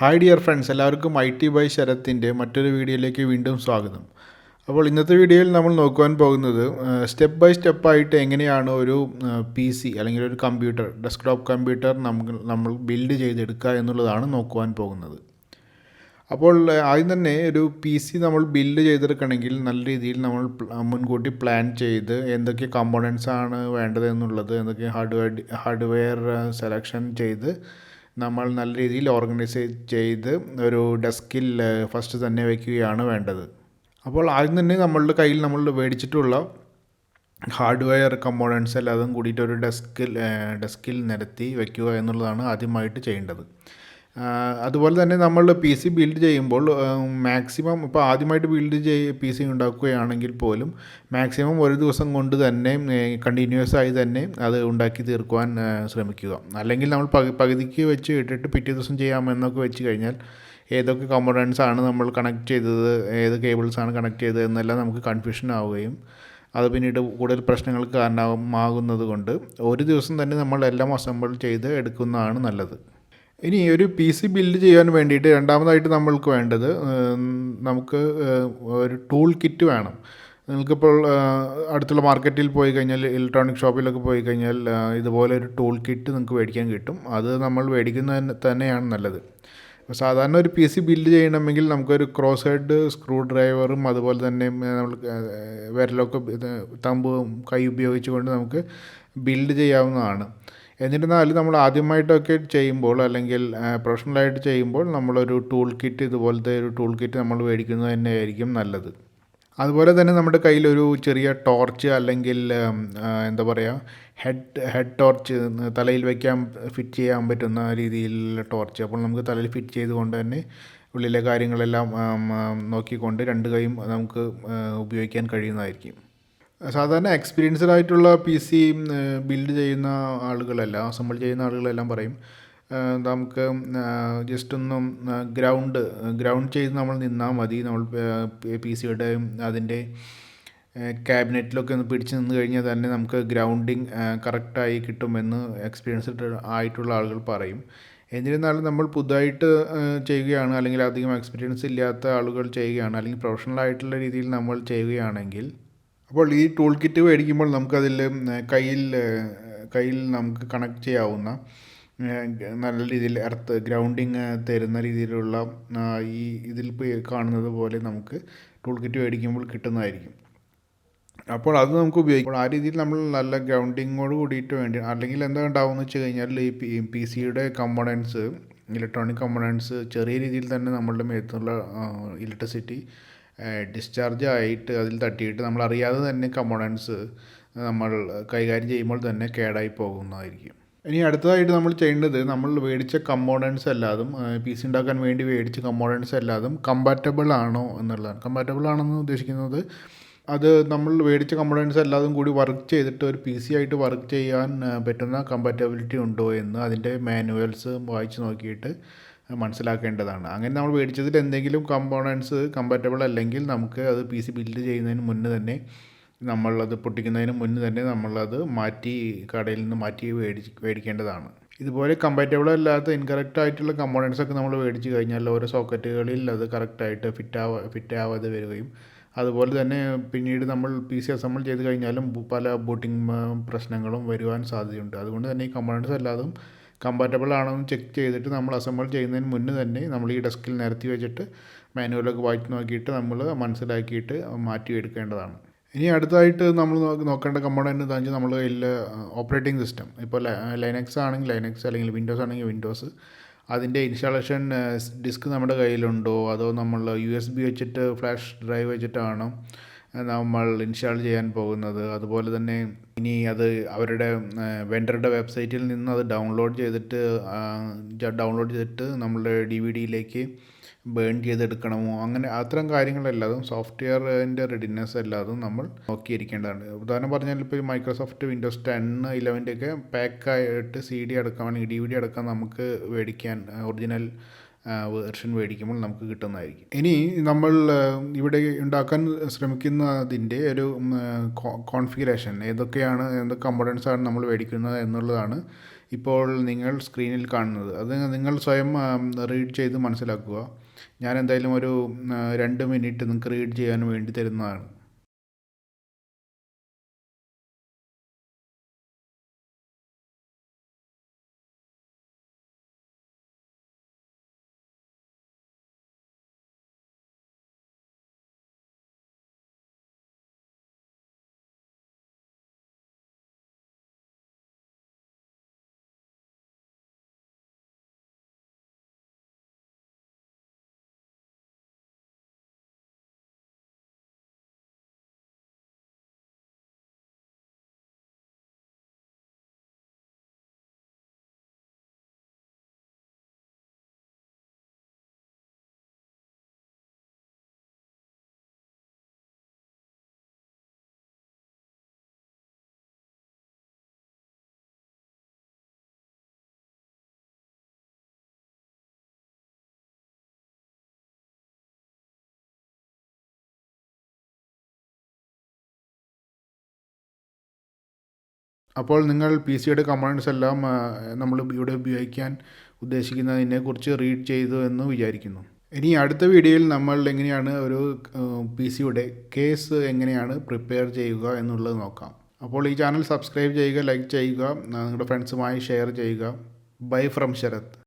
Hi dear friends എല്ലാവർക്കും I T by ശരത്തിന്റെ മറ്റൊരു വീഡിയോയിലേക്ക് വീണ്ടും സ്വാഗതം. അപ്പോൾ ഇന്നത്തെ വീഡിയോയിൽ നമ്മൾ നോക്കുവാൻ പോകുന്നത് സ്റ്റെപ്പ് ബൈ സ്റ്റെപ്പായിട്ട് എങ്ങനെയാണ് ഒരു പി സി അല്ലെങ്കിൽ ഒരു കമ്പ്യൂട്ടർ ഡെസ്ക്ടോപ്പ് കമ്പ്യൂട്ടർ നമുക്ക് നമ്മൾ ബിൽഡ് ചെയ്തെടുക്കുക എന്നുള്ളതാണ് നോക്കുവാൻ പോകുന്നത്. അപ്പോൾ ആദ്യം തന്നെ ഒരു പി സി നമ്മൾ ബിൽഡ് ചെയ്തെടുക്കണമെങ്കിൽ നല്ല രീതിയിൽ നമ്മൾ മുൻകൂട്ടി പ്ലാൻ ചെയ്ത് എന്തൊക്കെ കമ്പോണൻസ് ആണ് വേണ്ടത് എന്നുള്ളത് എന്തൊക്കെ ഹാർഡ്വെയർ ഹാർഡ്വെയർ സെലക്ഷൻ ചെയ്ത് നമ്മൾ നല്ല രീതിയിൽ ഓർഗനൈസ് ചെയ്ത് ഒരു ഡെസ്കിൽ ഫസ്റ്റ് തന്നെ വയ്ക്കുകയാണ് വേണ്ടത്. അപ്പോൾ ആദ്യം തന്നെ നമ്മളുടെ കയ്യിൽ നമ്മൾ മേടിച്ചിട്ടുള്ള ഹാർഡ്വെയർ കമ്പോണൻസ് എല്ലാതും കൂടിയിട്ട് ഒരു ഡെസ്കിൽ ഡെസ്കിൽ നിരത്തി വയ്ക്കുക എന്നുള്ളതാണ് ആദ്യമായിട്ട് ചെയ്യേണ്ടത്. അതുപോലെ തന്നെ നമ്മൾ പി സി ബിൽഡ് ചെയ്യുമ്പോൾ മാക്സിമം ഇപ്പോൾ ആദ്യമായിട്ട് ബിൽഡ് ചെയ്യ പി സി ഉണ്ടാക്കുകയാണെങ്കിൽ പോലും മാക്സിമം ഒരു ദിവസം കൊണ്ട് തന്നെ കണ്ടിന്യൂസ് ആയി തന്നെ അത് ഉണ്ടാക്കി തീർക്കുവാൻ ശ്രമിക്കുക. അല്ലെങ്കിൽ നമ്മൾ പകു പകുതിക്ക് വെച്ച് ഇട്ടിട്ട് പിറ്റേ ദിവസം ചെയ്യാമെന്നൊക്കെ വെച്ച് കഴിഞ്ഞാൽ ഏതൊക്കെ കമ്പോണൻസ് ആണ് നമ്മൾ കണക്ട് ചെയ്തത് ഏത് കേബിൾസ് ആണ് കണക്ട് ചെയ്തത് എന്നെല്ലാം നമുക്ക് കൺഫ്യൂഷൻ ആവുകയും അത് പിന്നീട് കൂടുതൽ പ്രശ്നങ്ങൾക്ക് കാരണമാകുന്നത് കൊണ്ട് ഒരു ദിവസം തന്നെ നമ്മൾ എല്ലാം അസംബിൾ ചെയ്ത് എടുക്കുന്നതാണ് നല്ലത്. ഇനി ഒരു പി സി ബിൽഡ് ചെയ്യാൻ വേണ്ടിയിട്ട് രണ്ടാമതായിട്ട് നമ്മൾക്ക് വേണ്ടത് നമുക്ക് ഒരു ടൂൾ കിറ്റ് വേണം. നിങ്ങൾക്കിപ്പോൾ അടുത്തുള്ള മാർക്കറ്റിൽ പോയി കഴിഞ്ഞാൽ ഇലക്ട്രോണിക് ഷോപ്പിലൊക്കെ പോയി കഴിഞ്ഞാൽ ഇതുപോലെ ഒരു ടൂൾ കിറ്റ് നിങ്ങൾക്ക് മേടിക്കാൻ കിട്ടും. അത് നമ്മൾ മേടിക്കുന്നത് തന്നെയാണ് നല്ലത്. സാധാരണ ഒരു പി സി ബിൽഡ് ചെയ്യണമെങ്കിൽ നമുക്കൊരു ക്രോസ് ഹെഡ് സ്ക്രൂ ഡ്രൈവറും അതുപോലെ തന്നെ നമ്മൾ വിരലൊക്കെ തമ്പും കൈ ഉപയോഗിച്ചുകൊണ്ട് നമുക്ക് ബിൽഡ് ചെയ്യാവുന്നതാണ്. എന്നിരുന്നാലും നമ്മൾ ആദ്യമായിട്ടൊക്കെ ചെയ്യുമ്പോൾ അല്ലെങ്കിൽ പ്രൊഫഷണലായിട്ട് ചെയ്യുമ്പോൾ നമ്മളൊരു ടൂൾ കിറ്റ് ഇതുപോലത്തെ ഒരു ടൂൾ കിറ്റ് നമ്മൾ മേടിക്കുന്നത് തന്നെയായിരിക്കും നല്ലത്. അതുപോലെ തന്നെ നമ്മുടെ കയ്യിലൊരു ചെറിയ ടോർച്ച് അല്ലെങ്കിൽ എന്താ പറയുക ഹെഡ് ഹെഡ് ടോർച്ച് തലയിൽ വയ്ക്കാൻ ഫിറ്റ് ചെയ്യാൻ പറ്റുന്ന രീതിയിലുള്ള ടോർച്ച് അപ്പോൾ നമുക്ക് തലയിൽ ഫിറ്റ് ചെയ്തുകൊണ്ട് തന്നെ ഉള്ളിലെ കാര്യങ്ങളെല്ലാം നോക്കിക്കൊണ്ട് രണ്ട് കൈയും നമുക്ക് ഉപയോഗിക്കാൻ കഴിയുന്നതായിരിക്കും. സാധാരണ എക്സ്പീരിയൻസ്ഡ് ആയിട്ടുള്ള പി സി ബിൽഡ് ചെയ്യുന്ന ആളുകളെല്ലാം അസംബിൾ ചെയ്യുന്ന ആളുകളെല്ലാം പറയും. നമുക്ക് ജസ്റ്റ് ഒന്നും ഗ്രൗണ്ട് ഗ്രൗണ്ട് ചെയ്ത് നമ്മൾ നിന്നാൽ മതി. നമ്മൾ പി സിയുടെ അതിന്റെ ക്യാബിനറ്റിലൊക്കെ ഒന്ന് പിടിച്ച് നിന്ന് കഴിഞ്ഞാൽ തന്നെ നമുക്ക് ഗ്രൗണ്ടിങ് കറക്റ്റായി കിട്ടുമെന്ന് എക്സ്പീരിയൻസ്ഡ് ആയിട്ടുള്ള ആളുകൾ പറയും. എന്നിരുന്നാലും നമ്മൾ പുതുതായിട്ട് ചെയ്യുകയാണ് അല്ലെങ്കിൽ അധികം എക്സ്പീരിയൻസ് ഇല്ലാത്ത ആളുകൾ ചെയ്യുകയാണ് അല്ലെങ്കിൽ പ്രൊഫഷണൽ ആയിട്ടുള്ള രീതിയിൽ നമ്മൾ ചെയ്യുകയാണെങ്കിൽ അപ്പോൾ ഈ ടൂൾ കിറ്റ് മേടിക്കുമ്പോൾ നമുക്കതിൽ കയ്യിൽ കയ്യിൽ നമുക്ക് കണക്ട് ചെയ്യാവുന്ന നല്ല രീതിയിൽ എർത്ത് ഗ്രൗണ്ടിങ് തരുന്ന രീതിയിലുള്ള ഈ ഇതിൽ കാണുന്നത് പോലെ നമുക്ക് ടൂൾ കിറ്റ് മേടിക്കുമ്പോൾ കിട്ടുന്നതായിരിക്കും. അപ്പോൾ അത് നമുക്ക് ഉപയോഗിക്കും. ആ രീതിയിൽ നമ്മൾ നല്ല ഗ്രൗണ്ടിങ്ങോട് കൂടിയിട്ട് വേണ്ടി അല്ലെങ്കിൽ എന്താ ഉണ്ടാവുമെന്ന് വെച്ച് കഴിഞ്ഞാൽ ഈ പി സിയുടെ കമ്പോണൻസ് ഇലക്ട്രോണിക് കമ്പോണൻസ് ചെറിയ രീതിയിൽ തന്നെ നമ്മളുടെ മേത്തുള്ള ഇലക്ട്രിസിറ്റി ഡിസ്ചാർജ് ആയിട്ട് അതിൽ തട്ടിയിട്ട് നമ്മൾ അറിയാതെ തന്നെ കമ്പോണൻസ് നമ്മൾ കൈകാര്യം ചെയ്യുമ്പോൾ തന്നെ കേടായി പോകുന്നതായിരിക്കും. ഇനി അടുത്തതായിട്ട് നമ്മൾ ചെയ്യേണ്ടത് നമ്മൾ മേടിച്ച കമ്പോണൻസ് അല്ലാതും പി സി ഉണ്ടാക്കാൻ വേണ്ടി മേടിച്ച കമ്പോണൻസ് അല്ലാതും കമ്പാറ്റബിൾ ആണോ എന്നുള്ളതാണ്. കമ്പാറ്റബിൾ ആണെന്ന് ഉദ്ദേശിക്കുന്നത് അത് നമ്മൾ മേടിച്ച കമ്പോണൻസ് എല്ലാതും കൂടി വർക്ക് ചെയ്തിട്ട് ഒരു പി സി ആയിട്ട് വർക്ക് ചെയ്യാൻ പറ്റുന്ന കമ്പാറ്റബിലിറ്റി ഉണ്ടോ എന്ന് അതിന്റെ മാനുവൽസ് വായിച്ച് നോക്കിയിട്ട് മനസ്സിലാക്കേണ്ടതാണ്. അങ്ങനെ നമ്മൾ മേടിച്ചതിൽ എന്തെങ്കിലും കമ്പോണൻസ് കമ്പാറ്റബിൾ അല്ലെങ്കിൽ നമുക്ക് അത് പി സി ബിൽഡ് ചെയ്യുന്നതിന് മുന്നേ തന്നെ നമ്മളത് പൊട്ടിക്കുന്നതിന് മുന്നേ തന്നെ നമ്മളത് മാറ്റി കടയിൽ നിന്ന് മാറ്റി മേടിച്ച് മേടിക്കേണ്ടതാണ്. ഇതുപോലെ കമ്പാറ്റബിൾ അല്ലാത്ത ഇൻകറക്റ്റ് ആയിട്ടുള്ള കമ്പോണൻസ് ഒക്കെ നമ്മൾ മേടിച്ച് കഴിഞ്ഞാൽ ഓരോ സോക്കറ്റുകളിൽ അത് കറക്റ്റായിട്ട് ഫിറ്റാവാ ഫിറ്റാവാതെ വരികയും അതുപോലെ തന്നെ പിന്നീട് നമ്മൾ പി സി അസംബിൾ ചെയ്ത് കഴിഞ്ഞാലും പല ബൂട്ടിംഗ് പ്രശ്നങ്ങളും വരുവാൻ സാധ്യതയുണ്ട്. അതുകൊണ്ട് തന്നെ ഈ കമ്പോണൻസ് എല്ലാതും കമ്പാറ്റബിൾ ആണോ ചെക്ക് ചെയ്തിട്ട് നമ്മൾ അസംബിൾ ചെയ്യുന്നതിന് മുന്നേ തന്നെ നമ്മൾ ഈ ഡെസ്കിൽ നിരത്തി വെച്ചിട്ട് മാനുവലൊക്കെ വായിച്ച് നോക്കിയിട്ട് നമ്മൾ മനസ്സിലാക്കിയിട്ട് മാറ്റി എടുക്കേണ്ടതാണ് ഇനി അടുത്തായിട്ട് നമ്മൾ നോക്കേണ്ട കമ്പോണന്റ് എന്ന് വെച്ചാൽ നമ്മൾ ഓപ്പറേറ്റിംഗ് സിസ്റ്റം ഇപ്പോൾ ലൈനക്സ് ആണെങ്കിൽ ലൈനക്സ് അല്ലെങ്കിൽ വിൻഡോസ് ആണെങ്കിൽ വിൻഡോസ് അതിന്റെ ഇൻസ്റ്റാളേഷൻ ഡിസ്ക് നമ്മുടെ കയ്യിലുണ്ടോ? അതോ നമ്മൾ യു എസ് ബി വെച്ചിട്ട് ഫ്ലാഷ് ഡ്രൈവ് വെച്ചിട്ടാണോ? നമ്മൾ ഇൻസ്റ്റാൾ ചെയ്യാൻ പോകുന്നത്. അതുപോലെ തന്നെ ഇനി അത് അവരുടെ വെണ്ടറുടെ വെബ്സൈറ്റിൽ നിന്ന് അത് ഡൗൺലോഡ് ചെയ്തിട്ട് ഡൗൺലോഡ് ചെയ്തിട്ട് നമ്മളുടെ ഡി വി ഡിയിലേക്ക് ബേൺ ചെയ്തെടുക്കണമോ? അങ്ങനെ അത്തരം കാര്യങ്ങളെല്ലാതും സോഫ്റ്റ്വെയറിന്റെ റെഡിനെസ് എല്ലാതും നമ്മൾ നോക്കിയിരിക്കേണ്ടതാണ്. ഉദാഹരണം പറഞ്ഞാൽ ഇപ്പോൾ മൈക്രോസോഫ്റ്റ് വിൻഡോസ് ടെൻ ഇലവന്റെ ഒക്കെ പാക്കായിട്ട് സി ഡി അടക്കമാണെങ്കിൽ ഡി വി ഡി അടക്കം നമുക്ക് മേടിക്കാൻ ഒറിജിനൽ വേർഷൻ മേടിക്കുമ്പോൾ നമുക്ക് കിട്ടുന്നതായിരിക്കും. ഇനി നമ്മൾ ഇവിടെ ഉണ്ടാക്കാൻ ശ്രമിക്കുന്നതിന്റെ ഒരു കോൺഫിഗറേഷൻ ഏതൊക്കെയാണ് എന്തൊക്കെ കമ്പോണൻസ് ആണ് നമ്മൾ മേടിക്കുന്നത് എന്നുള്ളതാണ് ഇപ്പോൾ നിങ്ങൾ സ്ക്രീനിൽ കാണുന്നത്. അത് നിങ്ങൾ സ്വയം റീഡ് ചെയ്ത് മനസ്സിലാക്കുക. ഞാൻ എന്തായാലും ഒരു രണ്ട് മിനിറ്റ് നിങ്ങൾക്ക് റീഡ് ചെയ്യാൻ വേണ്ടി തരുന്നതാണ്. അപ്പോൾ നിങ്ങൾ പി സിയുടെ കമാൻഡ്സ് എല്ലാം നമ്മൾ ഇവിടെ ഉപയോഗിക്കാൻ ഉദ്ദേശിക്കുന്നതിനെക്കുറിച്ച് റീഡ് ചെയ്തു എന്ന് വിചാരിക്കുന്നു. ഇനി അടുത്ത വീഡിയോയിൽ നമ്മൾ എങ്ങനെയാണ് ഒരു പി സിയുടെ കേസ് എങ്ങനെയാണ് പ്രിപ്പയർ ചെയ്യുക എന്നുള്ളത് നോക്കാം. അപ്പോൾ ഈ ചാനൽ സബ്സ്ക്രൈബ് ചെയ്യുക ലൈക്ക് ചെയ്യുക നിങ്ങളുടെ ഫ്രണ്ട്സുമായി ഷെയർ ചെയ്യുക. Bye from Sharath.